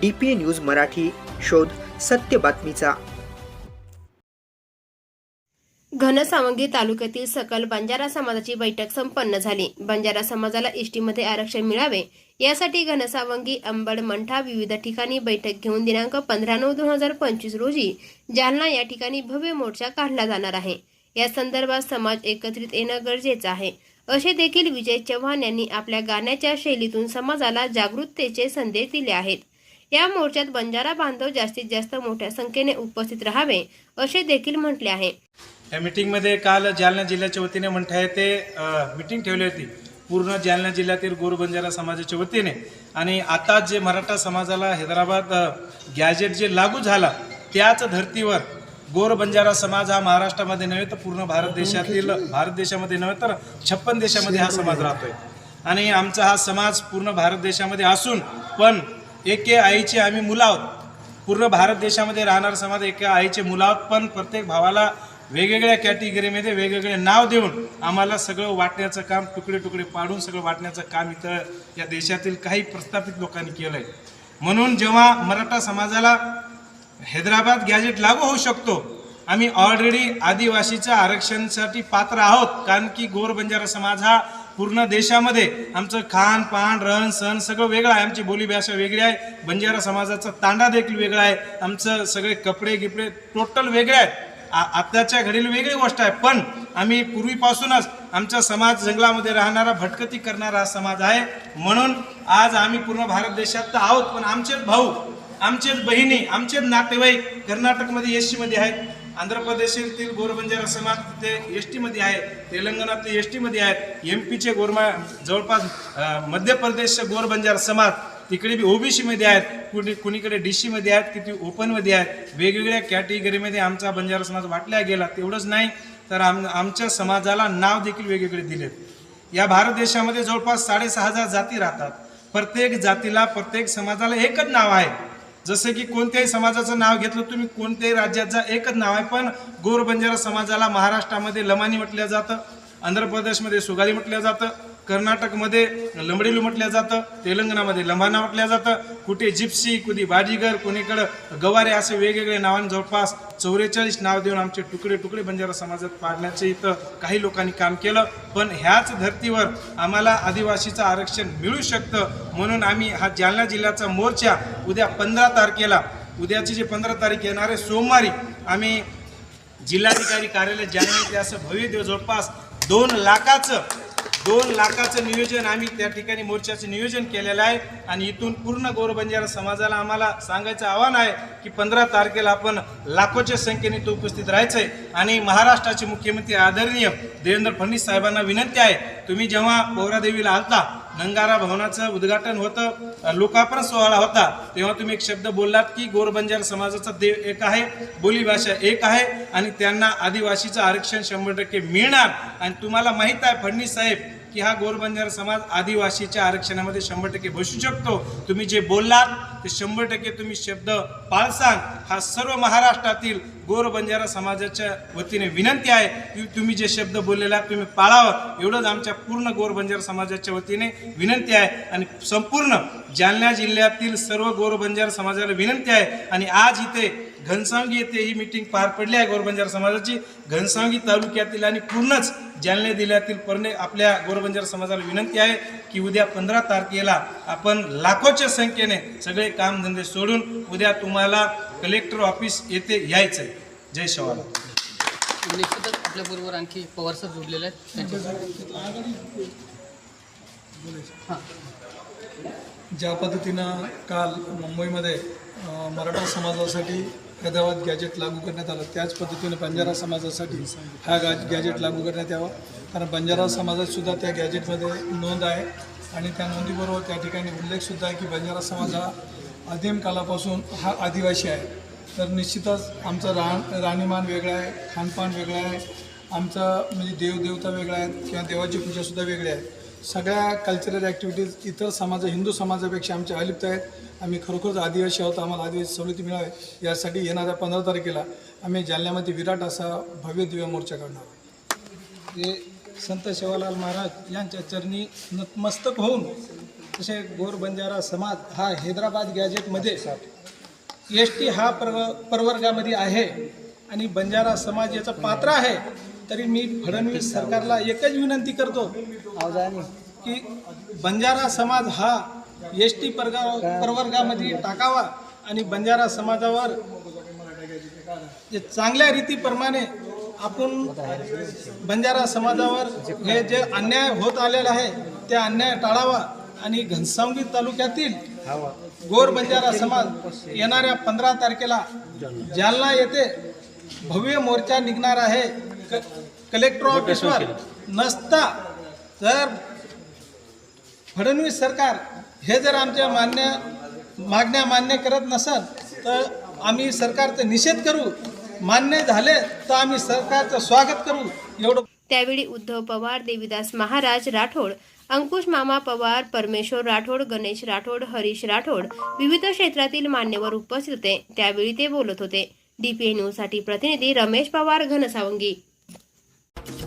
D P news Marathi शोध सत्य बातमीचा. घनसावंगी तालुक्यातील सकल बंजारा समाजाची बैठक संपन्न झाली. बंजारा समाजाला एसटीमध्ये आरक्षण मिळावे यासाठी घनसावंगी अंबड मंठा विविध ठिकाणी बैठक घेऊन दिनांक पंधरा नऊ दोन हजार पंचवीस रोजी जालना या ठिकाणी भव्य मोर्चा काढला जाणार आहे. या संदर्भात समाज एकत्रित येणं गरजेचं आहे. असे देखील विजय चव्हाण यांनी आपल्या गाण्याच्या शैलीतून समाजाला जागरूकतेचे संदेश दिले आहेत. या मोर्चात बंजारा बांधव जास्तीत जास्त मोठ्या संख्येने उपस्थित राहावे असे देखील म्हटले आहे. या मीटिंगमध्ये काल जालना जिल्ह्याच्या वतीने म्हणता येते मीटिंग ठेवली होती. पूर्ण जालना जिल्ह्यातील गोर बंजारा समाजाच्या वतीने. आणि आता जे मराठा समाजाला हैदराबाद गॅजेट जे लागू झाला त्याच धर्तीवर गोर बंजारा समाज हा महाराष्ट्रामध्ये नव्हे तर पूर्ण भारत देशातील भारत देशामध्ये नव्हे तर छप्पन देशामध्ये हा समाज राहतोय. आणि आमचा हा समाज पूर्ण भारत देशामध्ये असून पण एके आईचे आम्ही मुलं आहोत पूर्ण भारत देशामध्ये राहणार समाज एका आईचे मुलं आहोत पण प्रत्येक भावाला वेगवेगळ्या कॅटेगरीमध्ये वेगवेगळे नाव देऊन आम्हाला सगळं वाटण्याचं काम तुकडे तुकडे पाडून सगळं वाटण्याचं काम इथं या देशातील काही प्रस्थापित लोकांनी केलं आहे म्हणून जेव्हा मराठा समाजाला हैदराबाद गॅजेट लागू होऊ शकतो आम्ही ऑलरेडी आदिवासीच्या आरक्षणासाठी पात्र आहोत कारण की गोर बंजारा समाज हा पूर्ण देशामध्ये आमचं खान पान रहन सहन सगळं वेगळं आहे. आमची बोली भाषा वेगळी आहे. बंजारा समाजाचा तांडा देखील वेगळा आहे. आमचं सगळे कपडे गिपडे टोटल वेगळे आहेत. आ- आत्ताच्या घडीला वेगळी गोष्ट आहे. पण आम्ही पूर्वीपासूनच आमचा समाज जंगलामध्ये राहणारा भटकती करणारा हा समाज आहे. म्हणून आज आम्ही पूर्ण भारत देशात तर आहोत पण आमचेच भाऊ आमचेच बहिणी आमचेच नातेवाईक कर्नाटकमध्ये एस सीमध्ये आहेत. आंध्र प्रदेशातील गोरबंजारा समाज तिथे एस टीमध्ये आहे तेलंगणातले एस टीमध्ये आहेत एम पीचे गोरमा जवळपास मध्य प्रदेशचे गोरबंजारा समाज तिकडे बी ओबीसीमध्ये आहेत कुणी कुणीकडे डी सीमध्ये आहेत किती ओपनमध्ये आहेत वेगवेगळ्या कॅटेगरीमध्ये आमचा बंजारा समाज वाटल्या गेला तेवढंच नाही तर आम आमच्या समाजाला नाव देखील वेगवेगळे दिलेत. या भारत देशामध्ये जवळपास साडेसहा हजार जाती राहतात. प्रत्येक जातीला प्रत्येक समाजाला एकच नाव आहे. जसं की कोणत्याही समाजाचं नाव घेतलं तुम्ही कोणत्याही राज्याचा एकच नाव आहे पण गोर बंजारा समाजाला महाराष्ट्रामध्ये लमानी म्हटलं जातं आंध्र प्रदेशमध्ये सुगाली म्हटलं जातं कर्नाटकमध्ये लंबडेलू म्हटलं जातं तेलंगणामध्ये लंबाना म्हटलं जातं. कुठे जिप्सी कुठे बाजीगर कोणीकडं गवारे असे वेगवेगळे नावांनी जवळपास चौवेचाळीस नाव देऊन आमचे तुकडे तुकडे बंजारा समाजात पाडण्याचे इथं काही लोकांनी काम केलं. पण ह्याच धर्तीवर आम्हाला आदिवासीचं आरक्षण मिळू शकतं म्हणून आम्ही हा जालना जिल्ह्याचा मोर्चा उद्या पंधरा तारखेला उद्याची जी पंधरा तारीख येणार आहे सोमवारी आम्ही जिल्हाधिकारी कार्यालय जालना इथे असं भव्य दिवस जवळपास दोन लाखाचं दोन लाखाचं नियोजन आम्ही त्या ठिकाणी मोर्चाचं नियोजन केलेलं आहे. आणि इथून पूर्ण गोरबंजारा समाजाला आम्हाला सांगायचं आव्हान आहे की पंधरा तारखेला आपण लाखोच्या संख्येने तो उपस्थित राहायचं आहे आणि महाराष्ट्राचे मुख्यमंत्री आदरणीय देवेंद्र फडणवीस साहेबांना विनंती आहे तुम्ही जेव्हा पोहरादेवीला आलता नंगारा भवनाचं उद्घाटन होतं. लोकार्पण सोहळा होता. तेव्हा तुम्ही एक शब्द बोललात की गोरबंजार समाजाचा देव एक आहे बोलीभाषा एक आहे आणि त्यांना आदिवासीचं आरक्षण शंभर टक्के मिळणार. आणि तुम्हाला माहीत आहे फडणवीस साहेब की हा गोरबंजार समाज आदिवासीच्या आरक्षणामध्ये शंभर टक्के बसू शकतो. तुम्ही जे बोललात ते शंभर टक्के तुम्ही शब्द पाळसाल हा सर्व महाराष्ट्रातील गोर बंजारा समाजाच्या वतीने विनंती आहे की तुम्ही जे शब्द बोललेला तुम्ही पाळावं. एवढंच आमच्या पूर्ण गोर बंजारा समाजाच्या वतीने विनंती आहे. आणि संपूर्ण जालना जिल्ह्यातील सर्व गोर समाजाला विनंती आहे. आणि आज इथे घनसावंगी येथे ही मिटिंग पार पडली आहे गोरबंजार समाजाची. घनसावंगी तालुक्यातील आणि पूर्णच जालना जिल्ह्यातील परणे आपल्या गोरबंजार समाजाला विनंती आहे की उद्या पंधरा तारखेला आपण लाखोच्या संख्येने सगळे कामधंदे सोडून उद्या तुम्हाला कलेक्टर ऑफिस येथे यायचं आहे जय शिवाला निश्चितच आपल्याबरोबर आणखी पवार सर जोडलेले आहेत. त्यांच्या हां. ज्या पद्धतीनं काल मुंबईमध्ये मराठा समाजासाठी हैदराबाद गॅजेट लागू करण्यात आलं त्याच पद्धतीनं बंजारा समाजासाठी हा गॅ गॅजेट लागू करण्यात यावा. कारण बंजारा समाजातसुद्धा त्या गॅजेटमध्ये नोंद आहे आणि त्या नोंदीबरोबर त्या ठिकाणी उल्लेखसुद्धा आहे की बंजारा समाज हा आदिम कालापासून हा आदिवासी आहे. तर निश्चितच आमचं राहण राहणीमान वेगळं आहे खानपान वेगळं आहे आमचं म्हणजे देवदेवता वेगळा आहे किंवा देवाची पूजासुद्धा वेगळी आहे. सगळ्या कल्चरल ॲक्टिव्हिटीज इतर समाज हिंदू समाजापेक्षा आमच्या अलिप्त आहेत. आम्ही खरोखरच आदिवासी आहोत. आम्हाला आदिवासी सवलती मिळावे यासाठी येणाऱ्या पंधरा तारखेला आम्ही जालन्यामध्ये विराट असा भव्य दिव्य मोर्चा काढणार आहोत. हे संत शेवालाल महाराज यांच्या चरणी नतमस्तक होऊन तसे गोर बंजारा समाज हा हैदराबाद गॅजेटमध्ये एस टी हा पर्व प्रवर्गामध्ये आहे आणि बंजारा समाज याचा पात्र आहे. तरी मी फडणवीस सरकारला एकच विनंती करतो की बंजारा समाज हा एस टी प्रगा प्रवर्गामध्ये टाकावा आणि बंजारा समाजावर चांगल्या रीतीप्रमाणे आपण बंजारा समाजावर हे जे अन्याय होत आलेला आहे ते अन्याय टाळावा आणि घनसावंगी तालुक्यातील गोर बंजारा समाज येणाऱ्या पंधरा तारखेला जालना येथे भव्य मोर्चा निघणार आहे. क- कलेक्टर ऑफिसवर नसता जर फडणवीस सरकार हे जर आमच्या मान्य मागण्या मान्य करत नसल तर आम्ही सरकारचा निषेध करू. मान्य झाले तर आम्ही सरकारचं स्वागत करू. एवढं त्यावेळी उद्धव पवार देविदास महाराज राठोड अंकुश मामा पवार परमेश्वर राठोड गणेश राठोड हरीश राठोड विविध क्षेत्रातील मान्यवर उपस्थित होते. त्यावेळी ते बोलत होते. डीपीए न्यूजसाठी प्रतिनिधी रमेश पवार घनसावंगी.